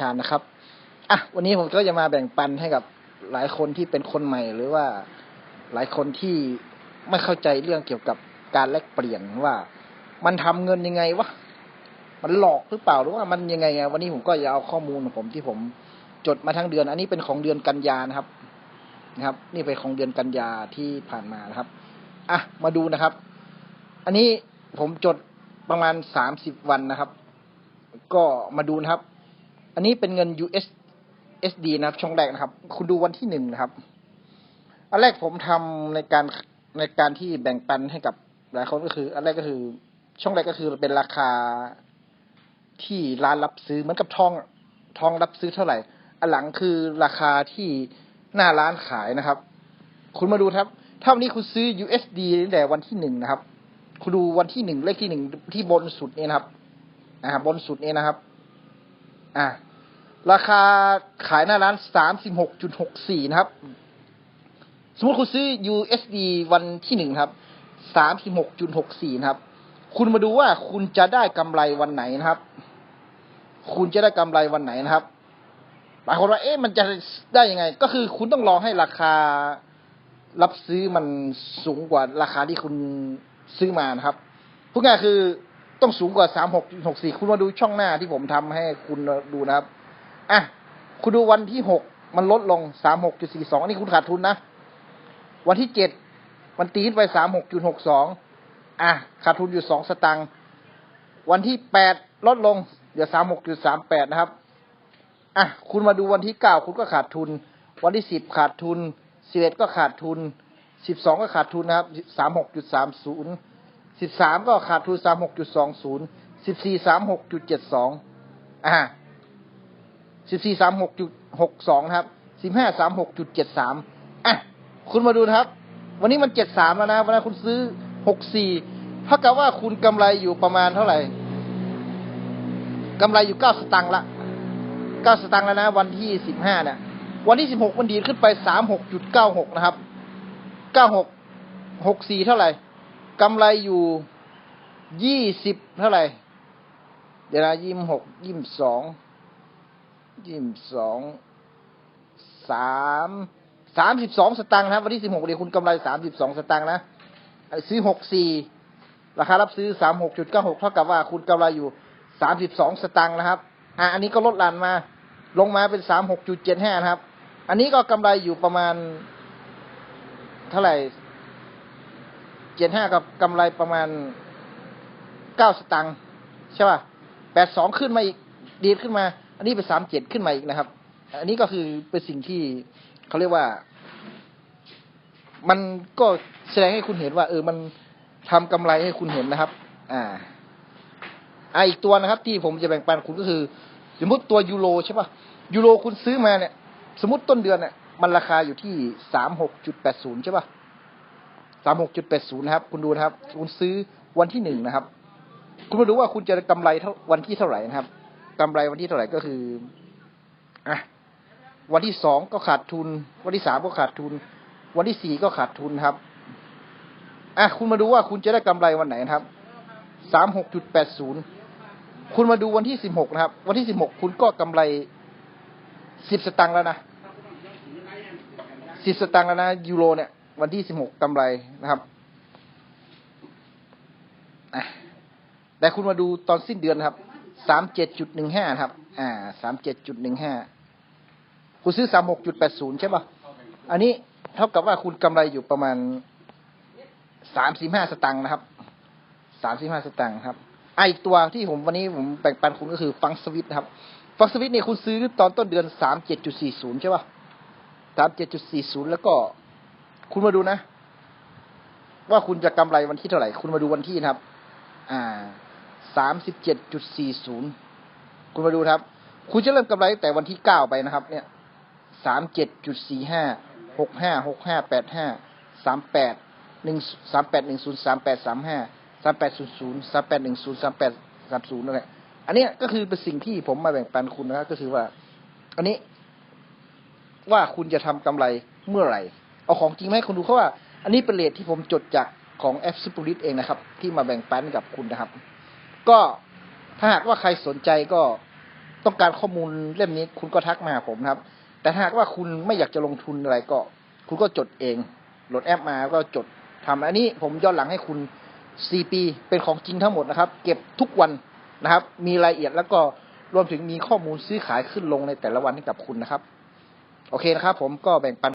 ชาญนะครับอะวันนี้ผมก็จะมาแบ่งปันให้กับหลายคนที่เป็นคนใหม่ หรือว่าหลายคนที่ไม่เข้าใจเรื่องเกี่ยวกับการแลกเปลี่ยนว่า มันทำเงินยังไงวะมันหลอกหรือเปล่าหรือว่ามันยังไงไงวันนี้ผมก็จะเอาข้อมูลของผมที่ผมจดมาทั้งเดือน อันนี้เป็นของเดือนกันยานะครับนะครับ นี่เป็นของเดือนกันยาที่ผ่านมานะครับอะมาดูนะครับ อันนี้ผมจดประมาณสามสิบวันนะครับ ก็มาดูนะครับ อันนี้เป็นเงิน US SD นะครับ ช่องแรกนะครับ คุณดูวันที่หนึ่งนะครับ อันแรกผมทำในการในการที่แบ่งปันให้กับหลายคนก็คือ อันแรกก็คือ ช่องแรกก็คือเป็นราคาที่ร้านรับซื้อเหมือนกับทองทองรับซื้อเท่าไหร่ อันหลังคือราคาที่หน้าร้านขายนะครับ คุณมาดูครับ ถ้าวันนี้คุณซื้อ USD ตั้งแต่วันที่หนึ่งนะครับ คุณดูวันที่หนึ่งเลขที่หนึ่งที่บนสุดนี่นะครับ อ่า บนสุดนี่นะครับ อ่า ราคาขายหน้าร้านสามสิบหกจุดหกสี่นะครับ สมมติคุณซื้อ USD วันที่หนึ่งครับสามสิบหกจุดหกสี่นะครับ คุณมาดูว่าคุณจะได้กำไรวันไหนนะครับ คุณจะได้กำไรวันไหนนะครับหลายคนว่าเอ๊ะมันจะได้ยังไง ก็คือคุณต้องรอให้ราคารับซื้อมันสูงกว่าราคาที่คุณซื้อมานะครับพูดง่ายๆคือต้องสูงกว่าสามหกหกสี่คุณมาดูช่องหน้าที่ผมทำให้คุณดูนะครับ อะ คุณดูวันที่หกมันลดลงสามหกจุดสี่สองอันนี้คุณขาดทุนนะ วันที่เจ็ดมันตีขึ้นไปสามหกจุดหกสองอะ ขาดทุนอยู่สองสตังค์ วันที่แปดลดลงเหลือสามหกจุดสามแปดนะครับ อะ คุณมาดูวันที่เก้าคุณก็ขาดทุน วันที่สิบขาดทุนสิบเอ็ดก็ขาดทุนสิบสองก็ขาดทุนนะครับสามหกจุดสามศูนย์สิบสามก็ขาดทุนสามหกจุดสองศูนย์สิบสี่สามหกจุดเจ็ดสองอ่า สิบสี่สามหกจุดหกสองครับสิบห้าสามหกจุดเจ็ดสามอะคุณมาดูนะครับ วันนี้มันเจ็ดสามแล้วนะวันนั้นคุณซื้อหกสี่เท่ากับว่าคุณกำไรอยู่ประมาณเท่าไหร่กำไรอยู่เก้าสตังค์ละเก้าสตังค์แล้วนะ วันที่สิบห้าเนี่ยวันที่สิบหกมันดีขึ้นไปสามหกจุดเก้าหกนะครับเก้าหกหกสี่เท่าไหร่กำไรอยู่ยี่สิบเท่าไหร่ เดี๋ยวนะยี่หกยี่สอง ยี่สิบสองสามสามสิบสองสตังค์นะวันที่สิบหกเดี๋ยวคุณกำไรสามสิบสองสตังค์นะซื้อหกสี่ราคารับซื้อสามหกจุดเก้าหกเท่ากับว่าคุณกำไรอยู่สามสิบสองสตังค์นะครับ อะอันนี้ก็ลดหลั่นมา ลงมาเป็นสามหกจุดเจ็ดห้านะครับ อันนี้ก็กำไรอยู่ประมาณ เท่าไหร่เจ็ดห้ากับกำไรประมาณเก้าสตังค์ใช่ป่ะแปดสองขึ้นมาอีกดีดขึ้นมา อันนี้เป็นสามเจ็ดขึ้นมาอีกนะครับ อันนี้ก็คือเป็นสิ่งที่เขาเรียกว่า มันก็แสดงให้คุณเห็นว่า เออมันทำกำไรให้คุณเห็นนะครับ อ่าอ่าอีกตัวนะครับ ที่ผมจะแบ่งปันคุณก็คือ สมมติตัวยูโรใช่ป่ะยูโรคุณซื้อมาเนี่ย สมมติต้นเดือนเนี่ยมันราคาอยู่ที่สามหกจุดแปดศูนย์ใช่ป่ะสามหกจุดแปดศูนย์นะครับ คุณดูนะครับ คุณซื้อวันที่หนึ่งนะครับ คุณมาดูว่าคุณจะกำไรเท่าวันที่เท่าไหร่นะครับ กำไรวันที่เท่าไหร่ก็คืออะวันที่สองก็ขาดทุน วันที่สามก็ขาดทุน วันที่สี่ก็ขาดทุนครับอะคุณมาดูว่าคุณจะได้กำไรวันไหนนะครับสามหกจุดแปดศูนย์คุณมาดูวันที่สิบหกนะครับ วันที่สิบหกคุณก็กำไรสิบสตังค์แล้วนะสิบสตังค์แล้วนะยูโรเนี่ย วันที่สิบหกกำไรนะครับแต่คุณมาดูตอนสิ้นเดือนนะครับ สามเจ็ดจุดหนึ่งห้าครับ อ่าสามเจ็ดจุดหนึ่งห้าคุณซื้อสามหกจุดแปดศูนย์ใช่ป่ะ อันนี้เท่ากับว่าคุณกำไรอยู่ประมาณสามสิบห้าสตังค์นะครับสามสิบห้าสตังค์ครับอะอีกตัวที่ผมวันนี้ผมแบ่งปันคุณก็คือฟังสวิตนะครับ ฟังสวิตเนี่ยคุณซื้อตอนต้นเดือนสามเจ็ดจุดสี่ศูนย์ใช่ป่ะสามเจ็ดจุดสี่ศูนย์แล้วก็คุณมาดูนะ ว่าคุณจะกำไรวันที่เท่าไหร่ คุณมาดูวันที่นะครับ อ่า สามสิบเจ็ดจุดสี่ศูนย์คุณมาดูครับ คุณจะเริ่มกำไรตั้งแต่วันที่เก้าไปนะครับ เนี่ยสามเจ็ดจุดสี่ห้าหกห้าหกห้าแปดห้าสามแปดหนึ่งสามแปดหนึ่งศูนย์สามแปดสามห้าสามแปดศูนย์ศูนย์สามแปดหนึ่งศูนย์สามแปดสามศูนย์นั่นแหละอันนี้ก็คือเป็นสิ่งที่ผมมาแบ่งปันคุณนะครับก็คือว่า อันนี้ว่าคุณจะทำกำไรเมื่อไหร่ เอาของจริงให้คุณดูเพราะว่า อันนี้เป็นเลทที่ผมจดจากของแอปซูเปอร์ลิสเองนะครับ ที่มาแบ่งปันกับคุณนะครับ ก็ถ้าหากว่าใครสนใจก็ต้องการข้อมูลเล่มนี้ คุณก็ทักมาผมครับ แต่ถ้าหากว่าคุณไม่อยากจะลงทุนอะไรก็ คุณก็จดเองโหลดแอปมาก็จดทำอันนี้ผมย้อนหลังให้คุณ4ปีเป็นของจริงทั้งหมดนะครับ เก็บทุกวันนะครับ มีรายละเอียดแล้วก็รวมถึงมีข้อมูลซื้อขายขึ้นลงในแต่ละวันให้กับคุณนะครับ โอเคนะครับ ผมก็แบ่งปัน